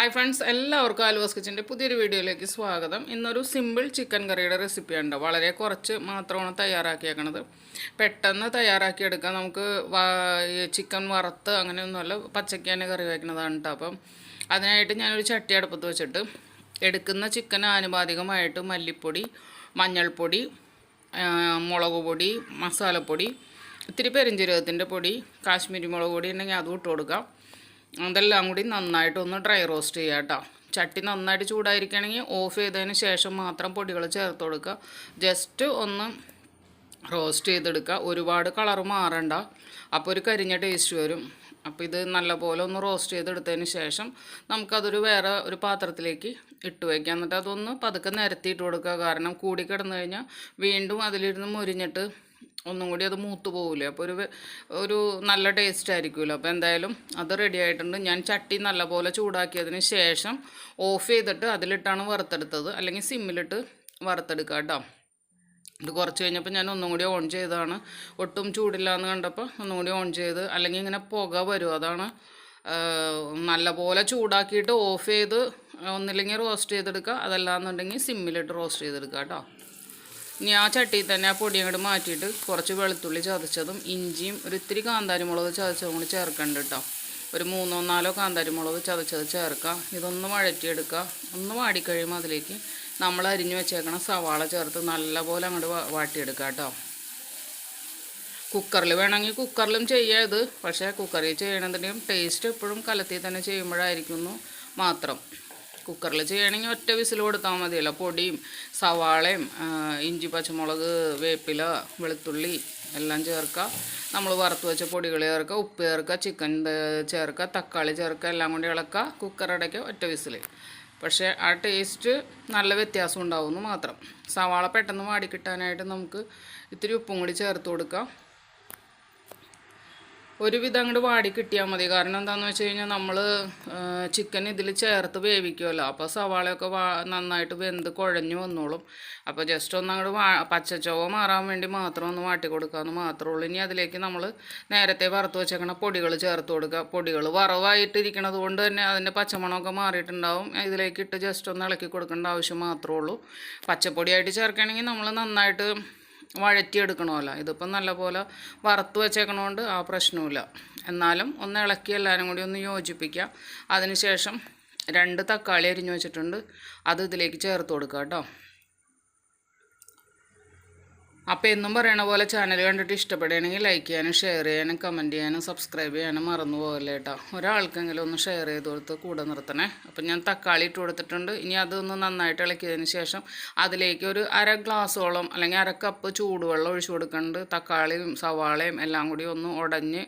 Hi friends എല്ലാവർക്കും ആലുവാസ് കിച്ചന്റെ പുതിയൊരു വീഡിയോയിലേക്ക് സ്വാഗതം. ഇന്നൊരു സിമ്പിൾ ചിക്കൻ കറിയുടെ റെസിപ്പിയുണ്ട് വളരെ കുറച്ച് മാത്രമാണ് തയ്യാറാക്കിയേക്കണത്. പെട്ടെന്ന് തയ്യാറാക്കിയെടുക്കാം നമുക്ക് ചിക്കൻ വറുത്ത് അങ്ങനെയൊന്നുമല്ല പച്ചയ്ക്ക് തന്നെ കറി വയ്ക്കുന്നതാണ് കേട്ടോ അപ്പം അതിനായിട്ട് ഞാനൊരു ചട്ടി അടുപ്പത്ത് വെച്ചിട്ട് എടുക്കുന്ന ചിക്കൻ ആനുപാതികമായിട്ട് മല്ലിപ്പൊടി മഞ്ഞൾപ്പൊടി മുളക് പൊടി മസാലപ്പൊടി ഇത്തിരി പെരിഞ്ജീരകത്തിന്റെ പൊടി കാശ്മീരി മുളക് പൊടി ഉണ്ടെങ്കിൽ അതും ഇട്ട് കൊടുക്കാം. അതെല്ലാം കൂടി നന്നായിട്ടൊന്ന് ഡ്രൈ റോസ്റ്റ് ചെയ്യുക കേട്ടോ. ചട്ടി നന്നായിട്ട് ചൂടായിരിക്കണമെങ്കിൽ ഓഫ് ചെയ്തതിന് ശേഷം മാത്രം പൊടികൾ ചേർത്ത് കൊടുക്കുക. ജസ്റ്റ് ഒന്ന് റോസ്റ്റ് ചെയ്തെടുക്കുക. ഒരുപാട് കളർ മാറണ്ട. അപ്പോൾ ഒരു കരിഞ്ഞ ടേസ്റ്റ് വരും. അപ്പോൾ ഇത് നല്ലപോലെ ഒന്ന് റോസ്റ്റ് ചെയ്തെടുത്തതിന് ശേഷം നമുക്കതൊരു വേറെ ഒരു പാത്രത്തിലേക്ക് ഇട്ട് വയ്ക്കാം എന്നിട്ട് അതൊന്ന് പതുക്കെ നിരത്തിയിട്ട് കൊടുക്കുക. കാരണം കൂടി കിടന്നു കഴിഞ്ഞാൽ വീണ്ടും അതിലിരുന്ന് മുരിഞ്ഞിട്ട് ഒന്നും കൂടി അത് മൂത്ത് പോകില്ല അപ്പോൾ ഒരു ഒരു നല്ല ടേസ്റ്റ് ആയിരിക്കുമല്ലോ. അപ്പോൾ എന്തായാലും അത് റെഡി ആയിട്ടുണ്ട്. ഞാൻ ചട്ടി നല്ലപോലെ ചൂടാക്കിയതിന് ശേഷം ഓഫ് ചെയ്തിട്ട് അതിലിട്ടാണ് വറുത്തെടുത്തത്. അല്ലെങ്കിൽ സിമ്മിലിട്ട് വറുത്തെടുക്കുക കേട്ടോ. ഇത് കുറച്ച് കഴിഞ്ഞപ്പോൾ ഞാൻ ഒന്നും കൂടി ഓൺ ചെയ്തതാണ്. ഒട്ടും ചൂടില്ല എന്ന് കണ്ടപ്പോൾ ഒന്നും കൂടി ഓൺ ചെയ്ത് അല്ലെങ്കിൽ ഇങ്ങനെ പുക വരും. അതാണ് നല്ലപോലെ ചൂടാക്കിയിട്ട് ഓഫ് ചെയ്ത് ഒന്നില്ലെങ്കിൽ റോസ്റ്റ് ചെയ്തെടുക്കുക. അതല്ലാന്നുണ്ടെങ്കിൽ സിമ്മിലിട്ട് റോസ്റ്റ് ചെയ്തെടുക്കുക കേട്ടോ. ഇനി ആ ചട്ടിയിൽ തന്നെ ആ പൊടി അങ്ങോട്ട് മാറ്റിയിട്ട് കുറച്ച് വെളുത്തുള്ളി ചതച്ചതും ഇഞ്ചിയും ഒരു ഇത്തിരി കാന്താരി മുളക് ചതച്ചതും കൂടി ചേർക്കണ്ട കേട്ടോ. ഒരു മൂന്നോ നാലോ കാന്താരി മുളക് ചതച്ചത് ചേർക്കാം ഇതൊന്ന് വഴറ്റിയെടുക്കുക. ഒന്ന് വാടിക്കഴിയുമ്പോൾ അതിലേക്ക് നമ്മൾ അരിഞ്ഞു വെച്ചേക്കണ സവാള ചേർത്ത് നല്ലപോലെ അങ്ങോട്ട് വാട്ടിയെടുക്കുക കേട്ടോ കുക്കറിൽ വേണമെങ്കിൽ കുക്കറിലും ചെയ്യാം ഇത്. പക്ഷേ കുക്കറിൽ ചെയ്യണതിന്റെയും ടേസ്റ്റ് എപ്പോഴും കലത്തിൽ തന്നെ ചെയ്യുമ്പോഴായിരിക്കുന്നു മാത്രം. കുക്കറിൽ ചെയ്യണമെങ്കിൽ ഒറ്റ വിസിൽ കൊടുത്താൽ മതിയല്ലോ. പൊടിയും സവാളയും ഇഞ്ചി പച്ചമുളക് വേപ്പില വെളുത്തുള്ളി എല്ലാം ചേർക്കുക. നമ്മൾ വറുത്ത് വെച്ച പൊടികൾ ചേർക്കുക ഉപ്പ് ചേർക്കുക ചിക്കൻ ചേർക്കുക തക്കാളി ചേർക്കുക എല്ലാം കൊണ്ട് ഇളക്കുക. കുക്കറടയ്ക്ക് ഒറ്റ വിസിൽ പക്ഷേ ആ ടേസ്റ്റ് നല്ല വ്യത്യാസം ഉണ്ടാവുമെന്ന് മാത്രം. സവാള പെട്ടെന്ന് വാടിക്കിട്ടാനായിട്ട് നമുക്ക് ഇത്തിരി ഉപ്പും കൂടി ചേർത്ത് കൊടുക്കാം. ഒരുവിധം അങ്ങോട്ട് വാടി കിട്ടിയാൽ മതി. കാരണം എന്താണെന്ന് വെച്ച് കഴിഞ്ഞാൽ നമ്മൾ ചിക്കൻ ഇതിൽ ചേർത്ത് വേവിക്കുമല്ലോ അപ്പോൾ സവാളയൊക്കെ വാ നന്നായിട്ട് വെന്ത് കുഴഞ്ഞു വന്നോളും. അപ്പോൾ ജസ്റ്റ് ഒന്ന് അങ്ങോട്ട് വാ പച്ചച്ചോവ മാറാൻ വേണ്ടി മാത്രം ഒന്ന് വാട്ടി കൊടുക്കാമെന്ന് മാത്രമേ ഉള്ളൂ ഇനി അതിലേക്ക് നമ്മൾ നേരത്തെ വറുത്ത് വെച്ചേക്കണ പൊടികൾ ചേർത്ത് കൊടുക്കുക പൊടികൾ വറവായിട്ടിരിക്കണത് കൊണ്ട് തന്നെ അതിന്റെ പച്ചമണമൊക്കെ മാറിയിട്ടുണ്ടാവും. ഇതിലേക്ക് ഇട്ട് ജസ്റ്റ് ഒന്ന് ഇളക്കി കൊടുക്കേണ്ട ആവശ്യം മാത്രമേ ഉള്ളൂ പച്ചപ്പൊടിയായിട്ട് ചേർക്കുകയാണെങ്കിൽ നമ്മൾ നന്നായിട്ട് വഴറ്റിയെടുക്കണമല്ലോ. ഇതിപ്പം നല്ലപോലെ വറുത്ത് വെച്ചേക്കണോണ്ട് ആ പ്രശ്നമില്ല എന്നാലും ഒന്ന് ഇളക്കി എല്ലാവരും കൂടി ഒന്ന് യോജിപ്പിക്കുക അതിനുശേഷം രണ്ട് തക്കാളി അരിഞ്ഞു വെച്ചിട്ടുണ്ട്. അത് ഇതിലേക്ക് ചേർത്ത് കൊടുക്കുക കേട്ടോ. അപ്പോൾ എന്നും പറയണ പോലെ ചാനൽ കണ്ടിട്ട് ഇഷ്ടപ്പെടുകയാണെങ്കിൽ ലൈക്ക് ചെയ്യാനും ഷെയർ ചെയ്യാനും കമന്റ് ചെയ്യാനും സബ്സ്ക്രൈബ് ചെയ്യാനും മറന്നു പോകല്ലേ കേട്ടോ ഒരാൾക്കെങ്കിലും ഒന്ന് ഷെയർ ചെയ്ത് കൊടുത്ത് കൂടെ നിർത്തണേ. അപ്പം ഞാൻ തക്കാളി ഇട്ട് കൊടുത്തിട്ടുണ്ട്. ഇനി അതൊന്ന് നന്നായിട്ട് ഇളക്കിയതിന് ശേഷം അതിലേക്ക് ഒരു അര ഗ്ലാസ്സോളം അല്ലെങ്കിൽ അര കപ്പ് ചൂടുവെള്ളം ഒഴിച്ചു കൊടുക്കുന്നുണ്ട്. തക്കാളിയും സവാളയും എല്ലാം കൂടി ഒന്ന് ഉടഞ്ഞ്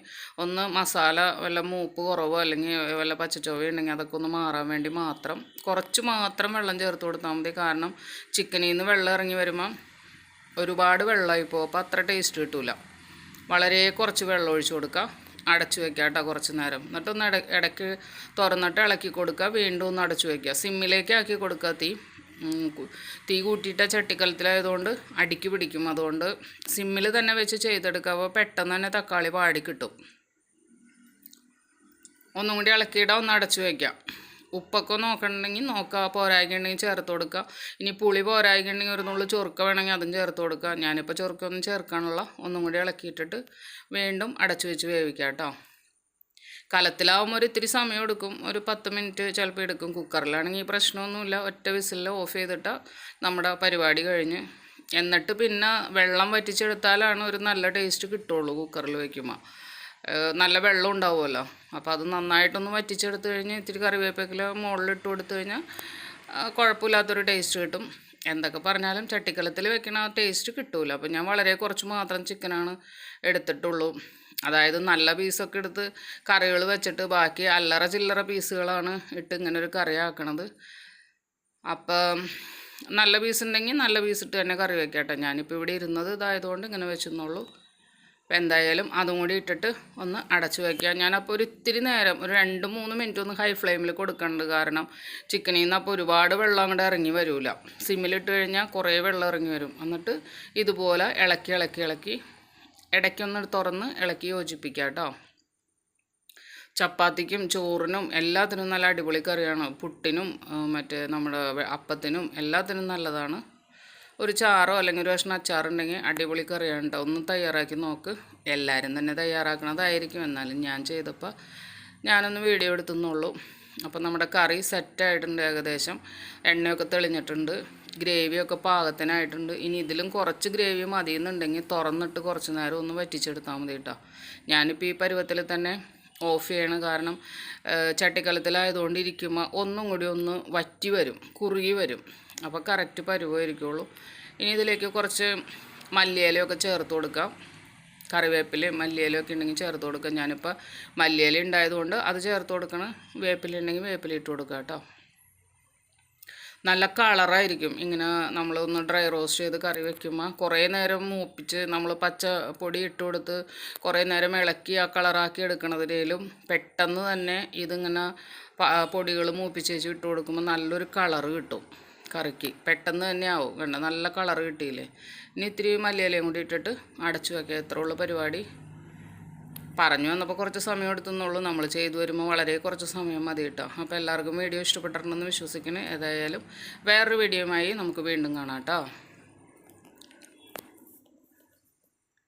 ഒന്ന് മസാല വല്ല മൂപ്പ് കുറവോ അല്ലെങ്കിൽ വല്ല പച്ചച്ചോവ ഉണ്ടെങ്കിൽ അതൊക്കെ ഒന്ന് മാറാൻ വേണ്ടി മാത്രം കുറച്ച് മാത്രം വെള്ളം ചേർത്ത് കൊടുത്താൽ മതി. കാരണം ചിക്കനിൽ നിന്ന് വെള്ളം ഇറങ്ങി വരുമ്പോൾ ഒരുപാട് വെള്ളമായി പോകും അപ്പോൾ അത്ര ടേസ്റ്റ് കിട്ടില്ല വളരെ കുറച്ച് വെള്ളം ഒഴിച്ച് കൊടുക്കുക അടച്ചു വെക്കുക കേട്ടോ കുറച്ച് നേരം. എന്നിട്ടൊന്ന് ഇട ഇടയ്ക്ക് തുറന്നിട്ട് ഇളക്കി കൊടുക്കുക. വീണ്ടും ഒന്ന് അടച്ചു വയ്ക്കുക സിമ്മിലേക്ക് ആക്കി കൊടുക്കുക തീ. തീ കൂട്ടിയിട്ട ചട്ടിക്കലത്തിലായതുകൊണ്ട് അടിക്ക് പിടിക്കും. അതുകൊണ്ട് സിമ്മിൽ തന്നെ വെച്ച് ചെയ്തെടുക്കുക. അപ്പോൾ പെട്ടെന്ന് തന്നെ തക്കാളി പാടി കിട്ടും. ഒന്നും കൂടി ഇളക്കിയിടാം. ഒന്ന് അടച്ചു വയ്ക്കാം ഉപ്പൊക്കെ നോക്കണമെങ്കിൽ നോക്കുക പോരായിക്കുണ്ടെങ്കിൽ ചേർത്ത് കൊടുക്കുക ഇനി പുളി പോരായിക്കുണ്ടെങ്കിൽ ഒരു നുള്ളു ചൊറുക്ക വേണമെങ്കിൽ അതും ചേർത്ത് കൊടുക്കുക ഞാനിപ്പോൾ ചൊറുക്കൊന്നും ചേർക്കാനുള്ള ഒന്നും കൂടി ഇളക്കിയിട്ടിട്ട് വീണ്ടും അടച്ചു വെച്ച് വേവിക്കാം കേട്ടോ. കലത്തിലാവുമ്പോൾ ഒരു ഇത്തിരി സമയം എടുക്കും. ഒരു പത്ത് മിനിറ്റ് ചിലപ്പോൾ എടുക്കും. കുക്കറിലാണെങ്കിൽ പ്രശ്നമൊന്നുമില്ല. ഒറ്റ വിസിലിൽ ഓഫ് ചെയ്തിട്ട് നമ്മുടെ പരിപാടി കഴിഞ്ഞ്. എന്നിട്ട് പിന്നെ വെള്ളം വറ്റിച്ചെടുത്താലാണ് ഒരു നല്ല ടേസ്റ്റ് കിട്ടുള്ളൂ കുക്കറിൽ വയ്ക്കുമ്പോൾ നല്ല വെള്ളം ഉണ്ടാവുമല്ലോ. അപ്പോൾ അത് നന്നായിട്ടൊന്ന് വറ്റിച്ചെടുത്ത് കഴിഞ്ഞ് ഇത്തിരി കറിവേപ്പില മുകളിൽ ഇട്ട് കൊടുത്തു കഴിഞ്ഞാൽ കുഴപ്പമില്ലാത്തൊരു ടേസ്റ്റ് കിട്ടും. എന്തൊക്കെ പറഞ്ഞാലും ചട്ടിക്കലത്തിൽ വെക്കണ ടേസ്റ്റ് കിട്ടൂല. അപ്പോൾ ഞാൻ വളരെ കുറച്ച് മാത്രം ചിക്കനാണ് എടുത്തിട്ടുള്ളൂ. അതായത് നല്ല പീസൊക്കെ എടുത്ത് കറികൾ വെച്ചിട്ട് ബാക്കി അല്ലറ ചില്ലറ പീസുകളാണ് ഇട്ട് ഇങ്ങനെ ഒരു കറി ആക്കണത്. അപ്പം നല്ല പീസ് ഉണ്ടെങ്കിൽ നല്ല പീസ് ഇട്ട് തന്നെ കറി വെക്കട്ടെ. ഞാനിപ്പോൾ ഇവിടെ ഇരുന്നത് ഇതായതുകൊണ്ട് ഇങ്ങനെ വെച്ചെന്നുള്ളൂ അപ്പോൾ എന്തായാലും അതും കൂടി ഇട്ടിട്ട് ഒന്ന് അടച്ചു വയ്ക്കുക ഞാനപ്പോൾ ഒരു ഇത്തിരി നേരം ഒരു രണ്ട് മൂന്ന് മിനിറ്റ് ഒന്ന് ഹൈ ഫ്ലെയിമിൽ കൊടുക്കേണ്ടത് കാരണം ചിക്കനിൽ നിന്ന് അപ്പോൾ ഒരുപാട് വെള്ളം അങ്ങോട്ട് ഇറങ്ങി വരില്ല സിമ്മിലിട്ട് കഴിഞ്ഞാൽ കുറേ വെള്ളം ഇറങ്ങി വരും. എന്നിട്ട് ഇതുപോലെ ഇളക്കി ഇളക്കി ഇളക്കി ഇടയ്ക്കൊന്ന് തുറന്ന് ഇളക്കി യോജിപ്പിക്കുക കേട്ടോ ചപ്പാത്തിക്കും ചോറിനും എല്ലാത്തിനും നല്ല അടിപൊളി കറിയാണ്. പുട്ടിനും മറ്റേ നമ്മുടെ അപ്പത്തിനും എല്ലാത്തിനും നല്ലതാണ്. ഒരു ചാറോ അല്ലെങ്കിൽ ഒരു കഷ്ണം അച്ചാറുണ്ടെങ്കിൽ അടിപൊളി കറിയാണ് കേട്ടോ ഒന്ന് തയ്യാറാക്കി നോക്ക്. എല്ലാവരും തന്നെ തയ്യാറാക്കണതായിരിക്കും. എന്നാലും ഞാൻ ചെയ്തപ്പോൾ ഞാനൊന്ന് വീഡിയോ എടുത്തുന്നുള്ളൂ. അപ്പോൾ നമ്മുടെ കറി സെറ്റായിട്ടുണ്ട് ഏകദേശം. എണ്ണയൊക്കെ തെളിഞ്ഞിട്ടുണ്ട്. ഗ്രേവിയൊക്കെ പാകത്തിനായിട്ടുണ്ട്. ഇനി ഇതിലും കുറച്ച് ഗ്രേവി മതിയെന്നുണ്ടെങ്കിൽ തുറന്നിട്ട് കുറച്ച് നേരം ഒന്ന് വറ്റിച്ചെടുത്താൽ മതി കേട്ടോ ഞാനിപ്പോൾ ഈ പരുവത്തിൽ തന്നെ ഓഫ് ചെയ്യണം. കാരണം ചട്ടിക്കലത്തിലായതുകൊണ്ട് ഇരിക്കുമ്പോൾ ഒന്നും കൂടി ഒന്ന് വറ്റി വരും കുറുകി വരും. അപ്പോൾ കറക്റ്റ് പരുവമായിരിക്കുള്ളൂ ഇനി ഇതിലേക്ക് കുറച്ച് മല്ലിയിലയൊക്കെ ചേർത്ത് കൊടുക്കാം. കറിവേപ്പിലയും മല്ലിയിലയൊക്കെ ഉണ്ടെങ്കിൽ ചേർത്ത് കൊടുക്കാം. ഞാനിപ്പോൾ മല്ലിയില ഉണ്ടായതുകൊണ്ട് അത് ചേർത്ത് കൊടുക്കണം. വേപ്പില ഉണ്ടെങ്കിൽ വേപ്പില ഇട്ട് കൊടുക്കാം കേട്ടോ. നല്ല കളറായിരിക്കും. ഇങ്ങനെ നമ്മളൊന്ന് ഡ്രൈ റോസ്റ്റ് ചെയ്ത് കറി വെക്കുമ്പോൾ കുറേ നേരം മൂപ്പിച്ച് നമ്മൾ പച്ച പൊടി ഇട്ട് കൊടുത്ത് കുറേ നേരം ഇളക്കി ആ കളറാക്കി എടുക്കണതിലും പെട്ടെന്ന് തന്നെ ഇതിങ്ങനെ പൊടികൾ മൂപ്പിച്ച് വെച്ച് ഇട്ട് കൊടുക്കുമ്പോൾ നല്ലൊരു കളറ് കിട്ടും കറിക്ക്. പെട്ടെന്ന് തന്നെ ആവും. കണ്ട? നല്ല കളറ് കിട്ടിയില്ലേ? ഇനി ഇത്തിരി മല്ലിയിലയും കൂടി ഇട്ടിട്ട് അടച്ചു വയ്ക്കുക എത്ര ഉള്ള പരിപാടി? പറഞ്ഞു വന്നപ്പോൾ കുറച്ച് സമയം എടുത്തുന്നുള്ളൂ. നമ്മൾ ചെയ്തു വരുമ്പോൾ വളരെ കുറച്ച് സമയം മതി കേട്ടോ അപ്പോൾ എല്ലാവർക്കും വീഡിയോ ഇഷ്ടപ്പെട്ടിട്ടുണ്ടെന്ന് വിശ്വസിക്കുന്നു ഏതായാലും വേറൊരു വീഡിയോയുമായി നമുക്ക് വീണ്ടും കാണാം കേട്ടോ